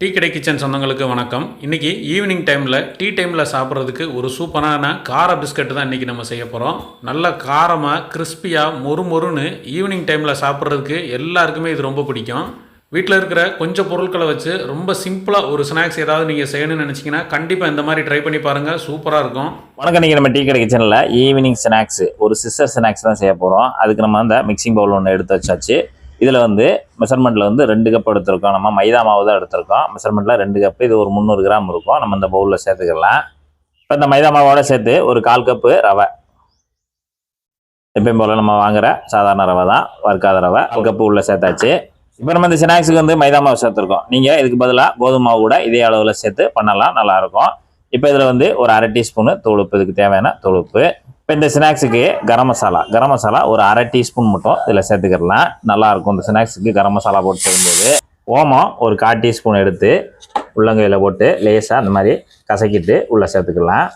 Tea கடை kitchen சொந்தங்களுக்கு வணக்கம். இன்றைக்கி ஈவினிங் டைமில் டீ டைமில் சாப்பிட்றதுக்கு ஒரு சூப்பரான கார பிஸ்கட் தான் இன்றைக்கி நம்ம செய்ய போகிறோம் நல்ல காரமாக கிறிஸ்பியாக மொறு மொறுன்னு ஈவினிங் டைமில் சாப்பிட்றதுக்கு எல்லாருக்குமே இது ரொம்ப பிடிக்கும். வீட்டில் இருக்கிற கொஞ்சம் பொருட்களை வச்சு ரொம்ப சிம்பிளாக ஒரு ஸ்நாக்ஸ் ஏதாவது நீங்கள் செய்யணும்னு நினச்சிங்கன்னா கண்டிப்பாக இந்த மாதிரி ட்ரை பண்ணி பாருங்கள் சூப்பராக இருக்கும். வணக்கம். நீங்கள் நம்ம டீ கடை கிச்சனில் ஈவினிங் ஸ்நாக்ஸ் ஒரு சிஸ்டர் ஸ்நாக்ஸ் தான் செய்ய போகிறோம் அதுக்கு நம்ம அந்த மிக்சிங் பவுல் ஒன்று எடுத்து வச்சாச்சு. இதில் வந்து மெஷர்மெண்ட்டில் வந்து ரெண்டு கப் எடுத்திருக்கோம். நம்ம மைதா மாவு தான் எடுத்திருக்கோம். மெஷர்மெண்ட்டில் ரெண்டு கப்பு இது ஒரு முந்நூறு கிராம் இருக்கும். நம்ம இந்த பவுலில் சேர்த்துக்கலாம். இப்போ இந்த மைதா மாவோட சேர்த்து ஒரு கால் கப்பு ரவை. எப்பயும் போல் நம்ம வாங்குற சாதாரண ரவை தான். வறுக்காத ரவை. கால் கப்பு உள்ள சேர்த்தாச்சு. இப்போ நம்ம இந்த ஸ்நாக்ஸுக்கு வந்து மைதா மாவு சேர்த்துருக்கோம். நீங்கள் இதுக்கு பதிலாக கோதுமை மாவு கூட இதே அளவில் சேர்த்து பண்ணலாம். நல்லாயிருக்கும் இப்போ இதில் வந்து ஒரு அரை டீஸ்பூனு தொழுப்பு இதுக்கு தேவையான தொழுப்பு இப்போ இந்த ஸ்நாக்ஸுக்கு கரம் மசாலா. கரம் மசாலா ஒரு அரை டீஸ்பூன் மட்டும் இதில் சேர்த்துக்கிடலாம். நல்லாயிருக்கும் இந்த ஸ்நாக்ஸுக்கு கரம் மசாலா போட்டு செய்யும்போது. ஓமம் ஒரு கால் டீஸ்பூன் எடுத்து உள்ளங்கையில் போட்டு லேசாக அந்த மாதிரி கசக்கிட்டு உள்ளே சேர்த்துக்கலாம்.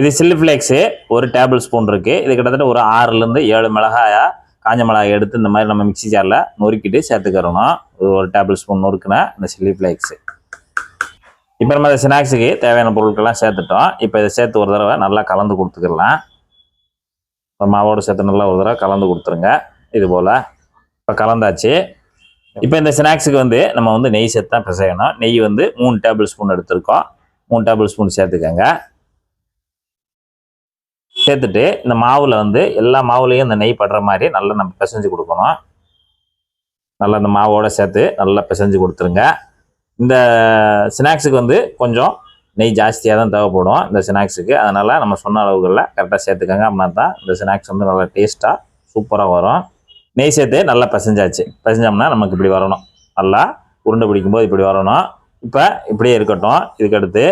இது சில்லி ஃப்ளேக்ஸு ஒரு டேபிள் ஸ்பூன் இருக்குது இது கிட்டத்தட்ட ஒரு ஆறுலேருந்து ஏழு மிளகாயா காஞ்ச மிளகாய் எடுத்து இந்த மாதிரி நம்ம மிக்ஸி ஜாரில் நொறுக்கிட்டு சேர்த்துக்கிறணும். ஒரு டேபிள் ஸ்பூன் நொறுக்குனா இந்த சில்லி ஃப்ளேக்ஸு. இப்போ நம்ம இந்த ஸ்நாக்ஸுக்கு தேவையான பொருட்கள்லாம் சேர்த்துட்டோம். இப்போ இதை சேர்த்து ஒரு தடவை நல்லா கலந்து கொடுத்துக்கலாம். இப்போ மாவோடு சேர்த்து நல்லா ஒரு தடவை கலந்து கொடுத்துருங்க. இது போல். இப்போ கலந்தாச்சு. இப்போ இந்த ஸ்நாக்ஸுக்கு வந்து நம்ம வந்து நெய் சேர்த்து தான் பிசையணும். நெய் வந்து மூணு டேபிள் ஸ்பூன் எடுத்திருக்கோம். மூணு டேபிள் ஸ்பூன் சேர்த்துக்கோங்க. சேர்த்துட்டு இந்த மாவில் வந்து எல்லா மாவுலேயும் இந்த நெய் படுற மாதிரி நல்லா நம்ம பிசைஞ்சு கொடுக்கணும். நல்லா இந்த மாவோடு சேர்த்து நல்லா பிசைஞ்சு கொடுத்துருங்க. இந்த ஸ்நாக்ஸுக்கு வந்து கொஞ்சம் நெய் ஜாஸ்தியாக தான் தேவைப்படும் இந்த ஸ்நாக்ஸுக்கு அதனால் நம்ம சொன்ன அளவுகளில் கரெக்டாக சேர்த்துக்கோங்க அப்படின்னா தான் இந்த ஸ்நாக்ஸ் வந்து நல்லா டேஸ்ட்டாக சூப்பராக வரும். நெய் சேர்த்து நல்லா பிசைஞ்சாச்சு. பிசைஞ்சோம்னா நமக்கு இப்படி வரணும். நல்லா உருண்டை பிடிக்கும்போது இப்படி வரணும். இப்போ இப்படியே இருக்கட்டும். இதுக்கடுத்து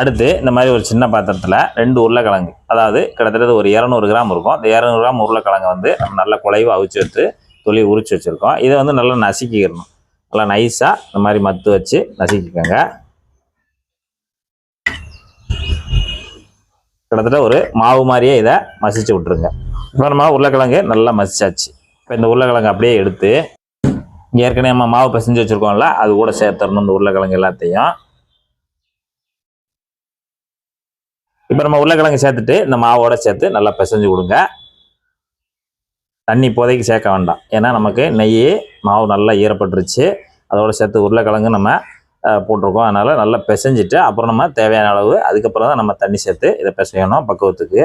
அடுத்து இந்த மாதிரி ஒரு சின்ன பாத்திரத்தில் ரெண்டு உருளைக்கிழங்கு. அதாவது கிட்டத்தட்ட ஒரு இரநூறு கிராம் இருக்கும். இந்த இரநூறு கிராம் உருளைக்கிழங்கு வந்து நம்ம நல்லா குலைவாக அவிச்சு எடுத்து தொழில் உரிச்சு வச்சுருக்கோம். இதை வந்து நல்லா நசுக்கிக்கிறணும் நல்லா நைஸாக இந்த மாதிரி மத்து வச்சு நசுக்கிக்கோங்க. கிட்டத்தட்ட ஒரு மாவு மாதிரியே இதை மசிச்சு விட்ருங்க இப்போ நம்ம உருளைக்கிழங்கு நல்லா மசிச்சாச்சு. இப்போ இந்த உருளைக்கிழங்கு அப்படியே எடுத்து ஏற்கனவே நம்ம மாவு பிசைஞ்சு வச்சுருக்கோம்ல அது கூட சேர்த்துடணும் இந்த உருளைக்கிழங்கு எல்லாத்தையும். இப்போ நம்ம உருளைக்கிழங்கு சேர்த்துட்டு இந்த மாவோட சேர்த்து நல்லா பிசைஞ்சு கொடுங்க. தண்ணி இப்போதைக்கு சேர்க்க வேண்டாம். ஏன்னா நமக்கு நெய் மாவு நல்லா ஈரப்பட்டுருச்சு. அதோட சேர்த்து உருளைக்கிழங்கு நம்ம போட்டிருக்கோம். அதனால் நல்லா பிசைஞ்சிட்டு அப்புறம் நம்ம தேவையான அளவு அதுக்கப்புறம் தான் நம்ம தண்ணி சேர்த்து இதை பிசையணும் பக்குவத்துக்கு.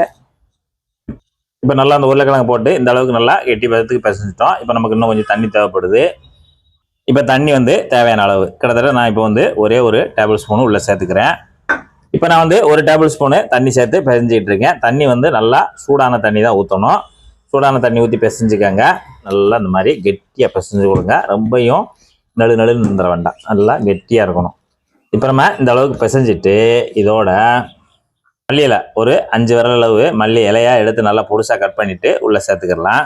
இப்போ நல்லா அந்த உருளைக்கிழங்கு போட்டு இந்த அளவுக்கு நல்லா எட்டி பதத்துக்கு பிசைஞ்சிட்டோம். இப்போ நமக்கு இன்னும் கொஞ்சம் தண்ணி தேவைப்படுது. இப்போ தண்ணி வந்து தேவையான அளவு. கிட்டத்தட்ட நான் இப்போ வந்து ஒரே ஒரு டேபிள் ஸ்பூன் உள்ளே சேர்த்துக்கிறேன். இப்போ நான் வந்து ஒரு டேபிள் ஸ்பூனு தண்ணி சேர்த்து பிசைஞ்சிக்கிட்டு இருக்கேன். தண்ணி வந்து நல்லா சூடான தண்ணி தான் ஊற்றணும் சூடான தண்ணி ஊற்றி பிசைஞ்சுக்கோங்க. நல்லா இந்த மாதிரி கெட்டியாக பிசைஞ்சு கொடுங்க. ரொம்பையும் நடு நடு நின்ற வேண்டாம். நல்லா கெட்டியாக இருக்கணும். இப்போ நம்ம இந்த அளவுக்கு பிசைஞ்சிட்டு இதோட மல்லி இலை ஒரு அஞ்சு விரல் அளவு மல்லி இலையாக எடுத்து நல்லா பொடுசாக கட் பண்ணிவிட்டு உள்ளே சேர்த்துக்கிடலாம்.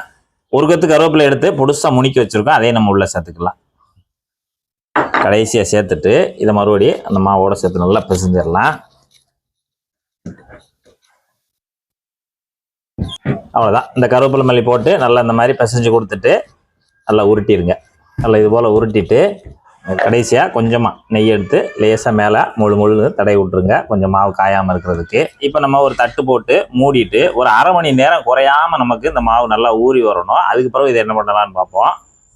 ஒரு கத்து கருவேப்பிலை எடுத்து பொடுசாக முனிக்கி வச்சுருக்கோம். அதையும் நம்ம உள்ளே சேர்த்துக்கலாம். கடைசியாக சேர்த்துட்டு இதை மறுபடியும் அந்த மாவோட சேர்த்து நல்லா பிசைஞ்சிடலாம். அவ்வளோதான் இந்த கருவேப்பிலை மல்லி போட்டு நல்லா இந்த மாதிரி பிசைஞ்சு கொடுத்துட்டு நல்லா உருட்டிடுங்க நல்லா இது போல் உருட்டிட்டு கடைசியாக கொஞ்சமாக நெய் எடுத்து லேசாக மேலே முழு முழு தடை விட்ருங்க கொஞ்சம் மாவு காயாமல் இருக்கிறதுக்கு. இப்போ நம்ம ஒரு தட்டு போட்டு மூடிட்டு ஒரு அரை மணி நேரம் குறையாமல் நமக்கு இந்த மாவு நல்லா ஊறி வரணும். அதுக்கு பிறகு இதை என்ன பண்ணலாம்னு பார்ப்போம்.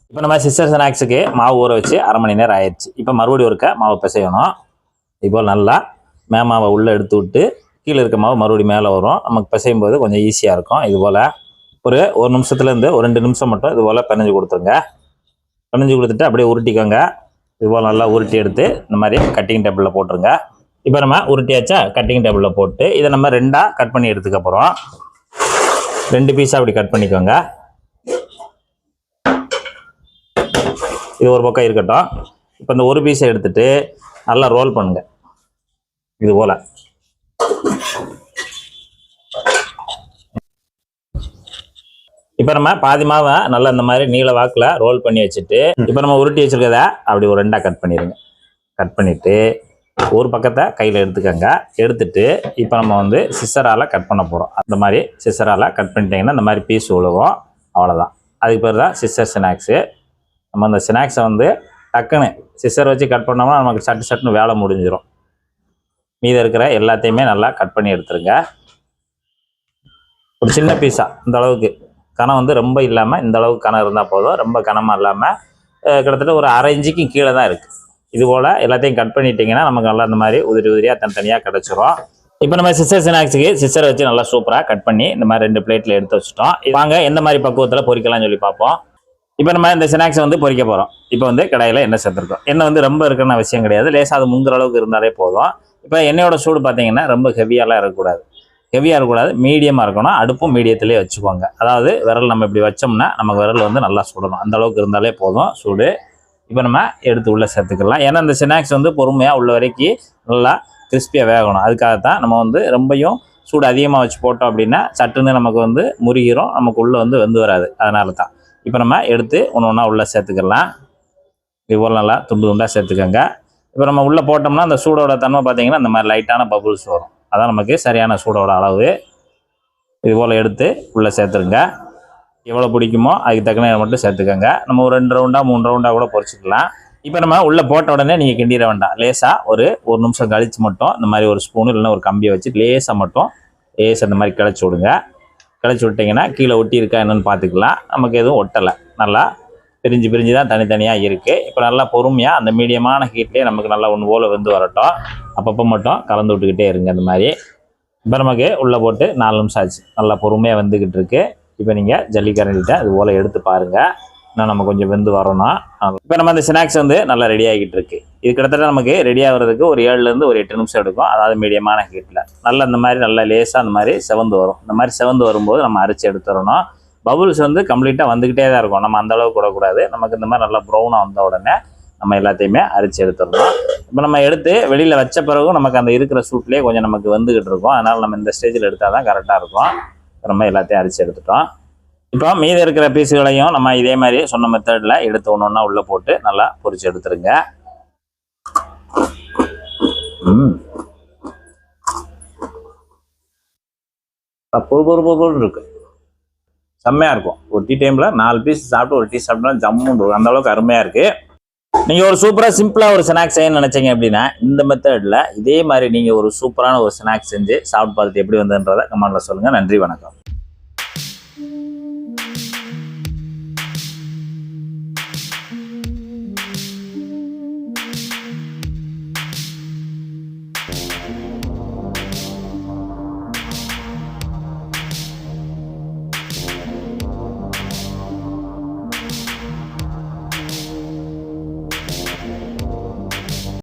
இப்போ நம்ம சிஸ்டர் ஸ்நாக்ஸுக்கு மாவு ஊற வச்சு அரை மணி நேரம் ஆயிடுச்சு. இப்போ மறுபடியும் ஒருக்க மாவு பிசையணும். இப்போ நல்லா மேமாவை உள்ளே எடுத்து விட்டு கீழே இருக்க மாவு மறுபடியும் மேலே வரும். நமக்கு பிசையும் போது கொஞ்சம் ஈஸியாக இருக்கும். இது போல் ஒரு ஒரு நிமிஷத்துலேருந்து ஒரு ரெண்டு நிமிஷம் மட்டும் இது போல் பிணைஞ்சு கொடுத்துருங்க. பிணைஞ்சு கொடுத்துட்டு அப்படியே உருட்டிக்கோங்க. இது போல் நல்லா உருட்டி எடுத்து இந்த மாதிரி கட்டிங் டேபிளில் போட்டுருங்க. இப்போ நம்ம உருட்டியாச்சா? கட்டிங் டேபிளில் போட்டு இதை நம்ம ரெண்டாக கட் பண்ணி எடுத்துக்க போகிறோம் ரெண்டு பீஸாக அப்படி கட் பண்ணிக்கோங்க. இது ஒரு பக்கம் இருக்கட்டும். இப்போ இந்த ஒரு பீஸை எடுத்துட்டு நல்லா ரோல் பண்ணுங்கள் இது போல். இப்போ நம்ம பாதி மாவை நல்லா இந்த மாதிரி நீல வாக்கில் ரோல் பண்ணி வச்சுட்டு இப்போ நம்ம உருட்டி வச்சிருக்கத அப்படி ஒரு ரெண்டாக கட் பண்ணிடுங்க கட் பண்ணிவிட்டு ஒரு பக்கத்தை கையில் எடுத்துக்கோங்க. எடுத்துட்டு இப்போ நம்ம வந்து சிசரால் கட் பண்ண போகிறோம் அந்த மாதிரி சிசரால் கட் பண்ணிட்டீங்கன்னா இந்த மாதிரி பீஸ் விழுகும் அவ்வளோதான் அதுக்கு பேர் தான் சிஸ்டர் ஸ்நாக்ஸு நம்ம அந்த ஸ்நாக்ஸை வந்து டக்குன்னு சிசர் வச்சு கட் பண்ணோம்னா நமக்கு சட்டு சட்டுன்னு வேலை முடிஞ்சிடும் மீதி இருக்கிற எல்லாத்தையுமே நல்லா கட் பண்ணி எடுத்துருங்க. ஒரு சின்ன பீஸா இந்த அளவுக்கு. கனம் வந்து ரொம்ப இல்லாமல் இந்த அளவுக்கு கனம் இருந்தால் போதும். ரொம்ப கனமாக இல்லாமல் கிட்டத்தட்ட ஒரு அரை இன்ச்சுக்கு கீழே தான் இருக்குது இது போல் எல்லாத்தையும் கட் பண்ணிட்டீங்கன்னா நமக்கு நல்லா இந்த மாதிரி உதிரி உதிரியாக தனித்தனியாக கிடச்சிரும். இப்போ நம்ம சிஸ்டர் ஸ்நாக்ஸுக்கு சிஸ்டரை வச்சு நல்லா சூப்பராக கட் பண்ணி இந்த மாதிரி ரெண்டு பிளேட்டில் எடுத்து வச்சுட்டோம். வாங்க எந்த மாதிரி பக்குவத்தில் பொறிக்கலாம்னு சொல்லி பார்ப்போம். இப்போ நம்ம இந்த ஸ்நாக்ஸை வந்து பொறிக்க போகிறோம் இப்போ வந்து கடையில் எண்ணெய் சேர்த்துருக்கோம். எண்ணெய் வந்து ரொம்ப இருக்குன்னு அவசியம் கிடையாது. லேசாக அது முங்குற அளவுக்கு இருந்தாலே போதும். இப்போ எண்ணெயோட சூடு பார்த்தீங்கன்னா ரொம்ப ஹெவியாலாம் இருக்கக்கூடாது. ஹெவியாக இருக்கக்கூடாது மீடியமாக இருக்கணும் அடுப்பும் மீடியத்திலே வச்சுக்கோங்க. அதாவது விரல் நம்ம இப்படி வச்சோம்னா நமக்கு விரல் வந்து நல்லா சுடணும். அந்த அளவுக்கு இருந்தாலே போதும் சூடு. இப்போ நம்ம எடுத்து உள்ளே சேர்த்துக்கலாம். ஏன்னா இந்த ஸ்நாக்ஸ் வந்து பொறுமையாக உள்ள வரைக்கும் நல்லா கிறிஸ்பியாக வேகணும். அதுக்காகத்தான் நம்ம வந்து ரொம்பையும் சூடு அதிகமாக வச்சு போட்டோம் அப்படின்னா சட்டுன்னு நமக்கு வந்து முறிகிறோம் நமக்கு உள்ளே வந்து வெந்து வராது. அதனால தான் இப்போ நம்ம எடுத்து ஒன்று ஒன்றா உள்ளே சேர்த்துக்கலாம். இது நல்லா துண்டு துண்டாக சேர்த்துக்கோங்க. இப்போ நம்ம உள்ளே போட்டோம்னா அந்த சூடோட தன்மை பார்த்தீங்கன்னா அந்த மாதிரி லைட்டான பபுள்ஸ் வரும். அதான் நமக்கு சரியான சூடோட அளவு. இது போல் எடுத்து உள்ளே சேர்த்துருங்க. எவ்வளோ பிடிக்குமோ அதுக்கு தக்கன மட்டும் சேர்த்துக்கோங்க. நம்ம ஒரு ரெண்டு ரவுண்டாக மூணு ரவுண்டாக கூட பொறிச்சிக்கலாம். இப்போ நம்ம உள்ளே போட்ட உடனே நீங்கள் கிண்டிட வேண்டாம். லேசாக ஒரு ஒரு நிமிஷம் கழிச்சு மட்டும் இந்த மாதிரி ஒரு ஸ்பூன் இல்லைன்னா ஒரு கம்பியை வச்சு லேசாக மட்டும் லேசாக இந்த மாதிரி கிளச்சி விடுங்க. கிளச்சி விட்டிங்கன்னா கீழே ஒட்டி இருக்கா என்னென்னு பார்த்துக்கலாம். நமக்கு எதுவும் ஒட்டலை. நல்லா பிரிஞ்சு பிரிஞ்சு தான் தனித்தனியாக இருக்குது இப்போ நல்லா பொறுமையாக அந்த மீடியமான ஹீட்லேயே நமக்கு நல்லா ஒன்று போல் வந்து வரட்டும். அப்பப்போ மட்டும் கலந்து விட்டுக்கிட்டே இருங்க இந்த மாதிரி. இப்போ நமக்கு உள்ளே போட்டு நாலு நிமிஷம் ஆச்சு. நல்லா பொறுமையாக வந்துக்கிட்டு இருக்கு. இப்போ நீங்கள் ஜல்லிக்கரண்டிட்ட அது போல் எடுத்து பாருங்கள் இன்னும் நம்ம கொஞ்சம் வெந்து வரணும். இப்போ நம்ம அந்த ஸ்நாக்ஸ் வந்து நல்லா ரெடி ஆகிட்டு இருக்கு. இது கிட்டத்தட்ட நமக்கு ரெடி ஆகிறதுக்கு ஒரு ஏழுலேருந்து ஒரு எட்டு நிமிஷம் எடுக்கும். அதாவது மீடியமான ஹீட்டில் நல்லா இந்த மாதிரி நல்லா லேசாக அந்த மாதிரி செவந்து வரும். இந்த மாதிரி செவந்து வரும்போது நம்ம அரைச்சி எடுத்துடணும். பபுள்ஸ் வந்து கம்ப்ளீட்டாக வந்துக்கிட்டே தான் இருக்கும். நம்ம அந்த அளவுக்கு விடக்கூடாது. நமக்கு இந்த மாதிரி நல்லா ப்ரௌனாக வந்த உடனே நம்ம எல்லாத்தையுமே அரிச்சு எடுத்துடணும். இப்போ நம்ம எடுத்து வெளியில் வச்ச பிறகு நமக்கு அந்த இருக்கிற சூட்லேயே கொஞ்சம் நமக்கு வந்துக்கிட்டு இருக்கும். அதனால் நம்ம இந்த ஸ்டேஜில் எடுத்தால் தான் கரெக்டாக இருக்கும். நம்ம எல்லாத்தையும் அரிச்சு எடுத்துட்டோம். இப்போ மீதி இருக்கிற பீஸுகளையும் நம்ம இதே மாதிரி சொன்ன மெத்தடில் எடுத்து ஒன்று ஒன்றா உள்ளே போட்டு நல்லா பொறிச்சு எடுத்துருங்க. ம். பொறு பொறு செம்மையாக இருக்கும். ஒரு டீ டைமில் நாலு பீஸ் சாப்பிட்டு ஒரு டீ சாப்பிட்டா ஜம்முன்னு இருக்கும். அந்த அளவுக்கு அருமையாக இருக்குது நீங்கள் ஒரு சூப்பராக சிம்பிளாக ஒரு ஸ்நாக்ஸ் செய்யணும்னு நினச்சிங்க அப்படின்னா இந்த மெத்தடில் இதே மாதிரி நீங்கள் ஒரு சூப்பரான ஒரு ஸ்நாக்ஸ் செஞ்சு சாப்பிட்டு பார்த்துட்டு எப்படி வந்ததுன்றதை கமெண்டில் சொல்லுங்கள் நன்றி வணக்கம்.